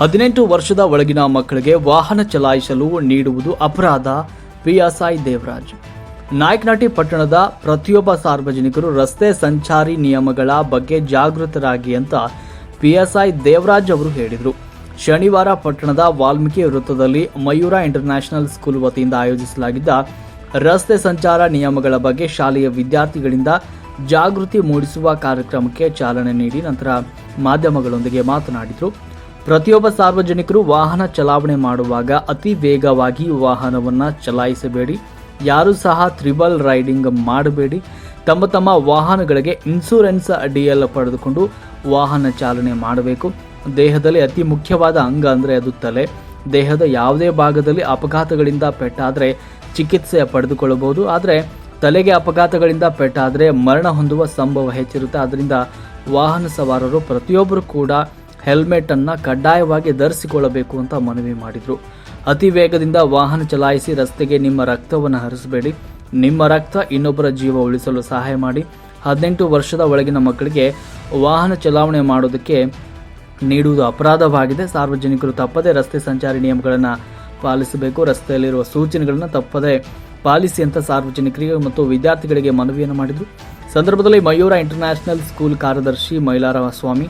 ಹದಿನೆಂಟು ವರ್ಷದ ಒಳಗಿನ ಮಕ್ಕಳಿಗೆ ವಾಹನ ಚಲಾಯಿಸಲು ನೀಡುವುದು ಅಪರಾಧ, ಪಿಎಸ್ಐ ದೇವರಾಜ್. ನಾಯಕನಹಟ್ಟಿ ಪಟ್ಟಣದ ಪ್ರತಿಯೊಬ್ಬ ಸಾರ್ವಜನಿಕರು ರಸ್ತೆ ಸಂಚಾರಿ ನಿಯಮಗಳ ಬಗ್ಗೆ ಜಾಗೃತರಾಗಿ ಅಂತ ಪಿಎಸ್ಐ ದೇವರಾಜ್ ಅವರು ಹೇಳಿದರು. ಶನಿವಾರ ಪಟ್ಟಣದ ವಾಲ್ಮೀಕಿ ವೃತ್ತದಲ್ಲಿ ಮಯೂರ ಇಂಟರ್ನ್ಯಾಷನಲ್ ಸ್ಕೂಲ್ ವತಿಯಿಂದ ಆಯೋಜಿಸಲಾಗಿದ್ದ ರಸ್ತೆ ಸಂಚಾರ ನಿಯಮಗಳ ಬಗ್ಗೆ ಶಾಲೆಯ ವಿದ್ಯಾರ್ಥಿಗಳಿಂದ ಜಾಗೃತಿ ಮೂಡಿಸುವ ಕಾರ್ಯಕ್ರಮಕ್ಕೆ ಚಾಲನೆ ನೀಡಿ ನಂತರ ಮಾಧ್ಯಮಗಳೊಂದಿಗೆ ಮಾತನಾಡಿದರು. ಪ್ರತಿಯೊಬ್ಬ ಸಾರ್ವಜನಿಕರು ವಾಹನ ಚಲಾವಣೆ ಮಾಡುವಾಗ ಅತಿ ವೇಗವಾಗಿ ವಾಹನವನ್ನು ಚಲಾಯಿಸಬೇಡಿ. ಯಾರೂ ಸಹ ತ್ರಿಬಲ್ ರೈಡಿಂಗ್ ಮಾಡಬೇಡಿ. ತಮ್ಮ ತಮ್ಮ ವಾಹನಗಳಿಗೆ ಇನ್ಸೂರೆನ್ಸ್ ಅಡಿಯಲ್ಲಿ ಪಡೆದುಕೊಂಡು ವಾಹನ ಚಾಲನೆ ಮಾಡಬೇಕು. ದೇಹದಲ್ಲಿ ಅತಿ ಮುಖ್ಯವಾದ ಅಂಗ ಅಂದರೆ ಅದು ತಲೆ. ದೇಹದ ಯಾವುದೇ ಭಾಗದಲ್ಲಿ ಅಪಘಾತಗಳಿಂದ ಪೆಟ್ಟಾದರೆ ಚಿಕಿತ್ಸೆ ಪಡೆದುಕೊಳ್ಳಬಹುದು. ಆದರೆ ತಲೆಗೆ ಅಪಘಾತಗಳಿಂದ ಪೆಟ್ಟಾದರೆ ಮರಣ ಹೊಂದುವ ಸಂಭವ ಹೆಚ್ಚಿರುತ್ತೆ. ಆದ್ದರಿಂದ ವಾಹನ ಸವಾರರು ಪ್ರತಿಯೊಬ್ಬರು ಕೂಡ ಹೆಲ್ಮೆಟ್ ಅನ್ನ ಕಡ್ಡಾಯವಾಗಿ ಧರಿಸಿಕೊಳ್ಳಬೇಕು ಅಂತ ಮನವಿ ಮಾಡಿದರು. ಅತಿ ವೇಗದಿಂದ ವಾಹನ ಚಲಾಯಿಸಿ ರಸ್ತೆಗೆ ನಿಮ್ಮ ರಕ್ತವನ್ನು ಹರಿಸಬೇಡಿ. ನಿಮ್ಮ ರಕ್ತ ಇನ್ನೊಬ್ಬರ ಜೀವ ಉಳಿಸಲು ಸಹಾಯ ಮಾಡಿ. ಹದಿನೆಂಟು ವರ್ಷದ ಒಳಗಿನ ಮಕ್ಕಳಿಗೆ ವಾಹನ ಚಲಾವಣೆ ಮಾಡೋದಕ್ಕೆ ನೀಡುವುದು ಅಪರಾಧವಾಗಿದೆ. ಸಾರ್ವಜನಿಕರು ತಪ್ಪದೇ ರಸ್ತೆ ಸಂಚಾರಿ ನಿಯಮಗಳನ್ನು ಪಾಲಿಸಬೇಕು. ರಸ್ತೆಯಲ್ಲಿರುವ ಸೂಚನೆಗಳನ್ನು ತಪ್ಪದೇ ಪಾಲಿಸಿ ಅಂತ ಸಾರ್ವಜನಿಕರಿಗೆ ಮತ್ತು ವಿದ್ಯಾರ್ಥಿಗಳಿಗೆ ಮನವಿಯನ್ನು ಮಾಡಿದರು. ಸಂದರ್ಭದಲ್ಲಿ ಮಯೂರ ಇಂಟರ್ನ್ಯಾಷನಲ್ ಸ್ಕೂಲ್ ಕಾರ್ಯದರ್ಶಿ ಮೈಲಾರ ಸ್ವಾಮಿ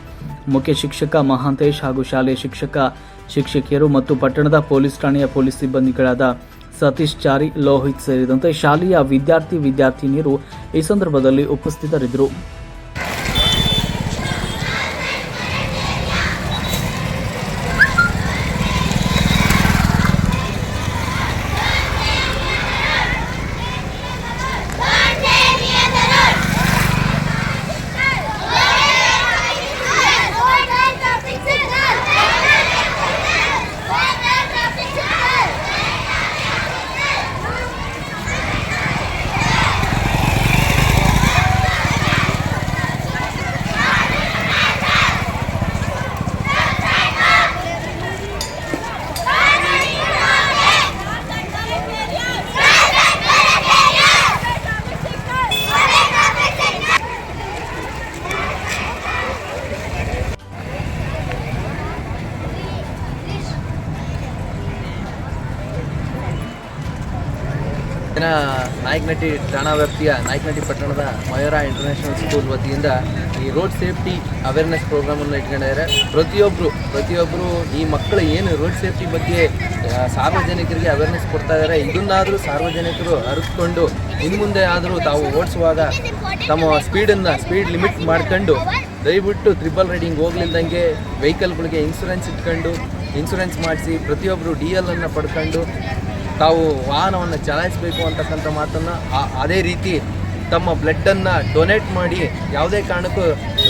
ಮುಖ್ಯ ಶಿಕ್ಷಕ, ಮಹಾಂತೇಶ್ ಹಾಗೂ ಶಾಲೆಯ ಶಿಕ್ಷಕ, ಶಿಕ್ಷಕಿಯರು ಮತ್ತು ಪಟ್ಟಣದ ಪೊಲೀಸ್ ಠಾಣೆಯ ಪೊಲೀಸ್ ಸಿಬ್ಬಂದಿಗಳಾದ ಸತೀಶ್ ಚಾರಿ, ಲೋಹಿತ್ ಸೇರಿದಂತೆ ಶಾಲೆಯ ವಿದ್ಯಾರ್ಥಿ, ವಿದ್ಯಾರ್ಥಿನಿಯರು ಈ ಸಂದರ್ಭದಲ್ಲಿ ಉಪಸ್ಥಿತರಿದ್ದರು. ದಿನ ನಾಯಕನಟ್ಟಿ ಠಾಣಾ ವ್ಯಾಪ್ತಿಯ ನಾಯಕನಟ್ಟಿ ಪಟ್ಟಣದ ಮಯೂರ ಇಂಟರ್ನ್ಯಾಷನಲ್ ಸ್ಕೂಲ್ ವತಿಯಿಂದ ಈ ರೋಡ್ ಸೇಫ್ಟಿ ಅವೇರ್ನೆಸ್ ಪ್ರೋಗ್ರಾಮನ್ನು ಇಟ್ಕೊಂಡಿದ್ದಾರೆ. ಪ್ರತಿಯೊಬ್ಬರು ಪ್ರತಿಯೊಬ್ಬರು ಈ ಮಕ್ಕಳು ಏನು ರೋಡ್ ಸೇಫ್ಟಿ ಬಗ್ಗೆ ಸಾರ್ವಜನಿಕರಿಗೆ ಅವೇರ್ನೆಸ್ ಕೊಡ್ತಾ ಇದ್ದಾರೆ. ಇದನ್ನಾದರೂ ಸಾರ್ವಜನಿಕರು ಅರಿತುಕೊಂಡು ಇನ್ನು ಮುಂದೆ ಆದರೂ ತಾವು ಓಡಿಸುವಾಗ ತಮ್ಮ ಸ್ಪೀಡನ್ನು ಸ್ಪೀಡ್ ಲಿಮಿಟ್ ಮಾಡ್ಕೊಂಡು, ದಯವಿಟ್ಟು ತ್ರಿಬಲ್ ರೈಡಿಂಗ್ ಹೋಗ್ಲಿಲ್ದಂಗೆ ವೆಹಿಕಲ್ಗಳಿಗೆ ಇನ್ಸೂರೆನ್ಸ್ ಇಟ್ಕೊಂಡು ಇನ್ಸೂರೆನ್ಸ್ ಮಾಡಿಸಿ ಪ್ರತಿಯೊಬ್ಬರು ಡಿ ಎಲ್ ಅನ್ನು ಪಡ್ಕೊಂಡು ತಾವು ವಾಹನವನ್ನು ಚಲಾಯಿಸಬೇಕು ಅಂತಕ್ಕಂಥ ಮಾತನ್ನು ಅದೇ ರೀತಿ ತಮ್ಮ ಬ್ಲಡ್ಡನ್ನು ಡೊನೇಟ್ ಮಾಡಿ ಯಾವುದೇ ಕಾರಣಕ್ಕೂ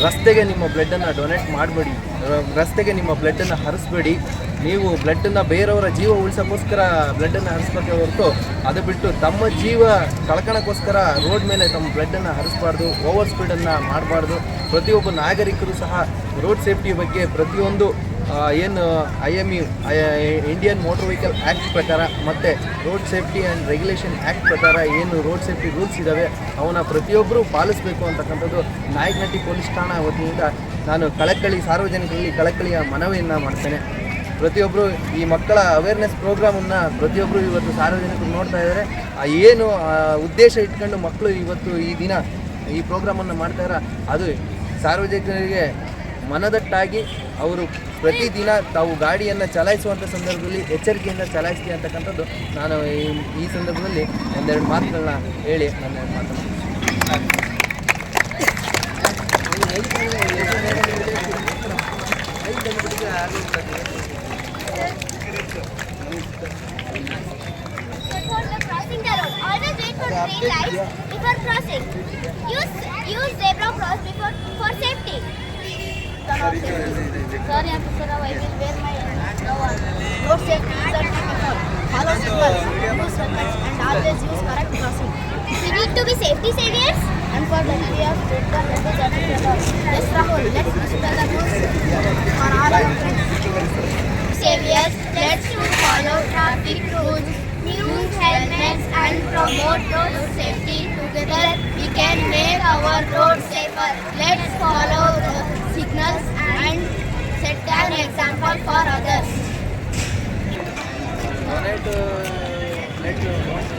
ರಸ್ತೆಗೆ ನಿಮ್ಮ ಬ್ಲಡ್ಡನ್ನು ಡೊನೇಟ್ ಮಾಡಬೇಡಿ. ರಸ್ತೆಗೆ ನಿಮ್ಮ ಬ್ಲಡ್ಡನ್ನು ಹರಿಸ್ಬೇಡಿ. ನೀವು ಬ್ಲಡ್ಡನ್ನು ಬೇರೆಯವರ ಜೀವ ಉಳಿಸೋಕ್ಕೋಸ್ಕರ ಬ್ಲಡ್ಡನ್ನು ಹರಿಸ್ಬೇಕೆ ಹೊರತು ಅದು ಬಿಟ್ಟು ತಮ್ಮ ಜೀವ ಕಳ್ಕೊಳಕ್ಕೋಸ್ಕರ ರೋಡ್ ಮೇಲೆ ತಮ್ಮ ಬ್ಲಡ್ಡನ್ನು ಹರಿಸ್ಬಾರ್ದು, ಓವರ್ ಸ್ಪೀಡನ್ನು ಮಾಡಬಾರ್ದು. ಪ್ರತಿಯೊಬ್ಬ ನಾಗರಿಕರು ಸಹ ರೋಡ್ ಸೇಫ್ಟಿ ಬಗ್ಗೆ ಪ್ರತಿಯೊಂದು ಏನು I M U Indian motor vehicle act ಪ್ರಕಾರ ಮತ್ತು road safety and regulation act ಪ್ರಕಾರ ಏನು ರೋಡ್ ಸೇಫ್ಟಿ ರೂಲ್ಸ್ ಇದ್ದಾವೆ ಅವನ್ನ ಪ್ರತಿಯೊಬ್ಬರೂ ಪಾಲಿಸಬೇಕು ಅಂತಕ್ಕಂಥದ್ದು ನಾಯಕನಟ್ಟಿ ಪೊಲೀಸ್ ಠಾಣಾ ವತಿಯಿಂದ ನಾನು ಕಳಕಳಿ, ಸಾರ್ವಜನಿಕರಲ್ಲಿ ಕಳಕಳಿಯ ಮನವಿಯನ್ನು ಮಾಡ್ತೇನೆ. ಪ್ರತಿಯೊಬ್ಬರು ಈ ಮಕ್ಕಳ ಅವೇರ್ನೆಸ್ ಪ್ರೋಗ್ರಾಮನ್ನು ಪ್ರತಿಯೊಬ್ಬರು ಇವತ್ತು ಸಾರ್ವಜನಿಕರು ನೋಡ್ತಾ ಇದ್ದಾರೆ ಏನು ಉದ್ದೇಶ ಇಟ್ಕೊಂಡು ಮಕ್ಕಳು ಇವತ್ತು ಈ ದಿನ ಈ ಪ್ರೋಗ್ರಾಮನ್ನು ಮಾಡ್ತಾರೆ ಅದು ಸಾರ್ವಜನಿಕರಿಗೆ ಮನದಟ್ಟಾಗಿ ಅವರು ಪ್ರತಿದಿನ ತಾವು ಗಾಡಿಯನ್ನು ಚಲಾಯಿಸುವಂಥ ಸಂದರ್ಭದಲ್ಲಿ ಎಚ್ಚರಿಕೆಯಿಂದ ಚಲಾಯಿಸ್ತೀನಿ ಅಂತಕ್ಕಂಥದ್ದು ನಾನು ಈ ಸಂದರ್ಭದಲ್ಲಿ ಒಂದೆರಡು ಮಾತುಗಳನ್ನ ಹೇಳಿ ನನ್ನ ಮಾತಾಡ್ತೀನಿ Sorry, I'm will wear. Follow and always use correct crossing. We need to be safety saviors. And for the we have to the. Let's the news for all our friends. Saviors, let's follow traffic rules, and promote road safety. Together we can make our roads safer. Let's follow the signals and set an example for others. Uh, let, uh,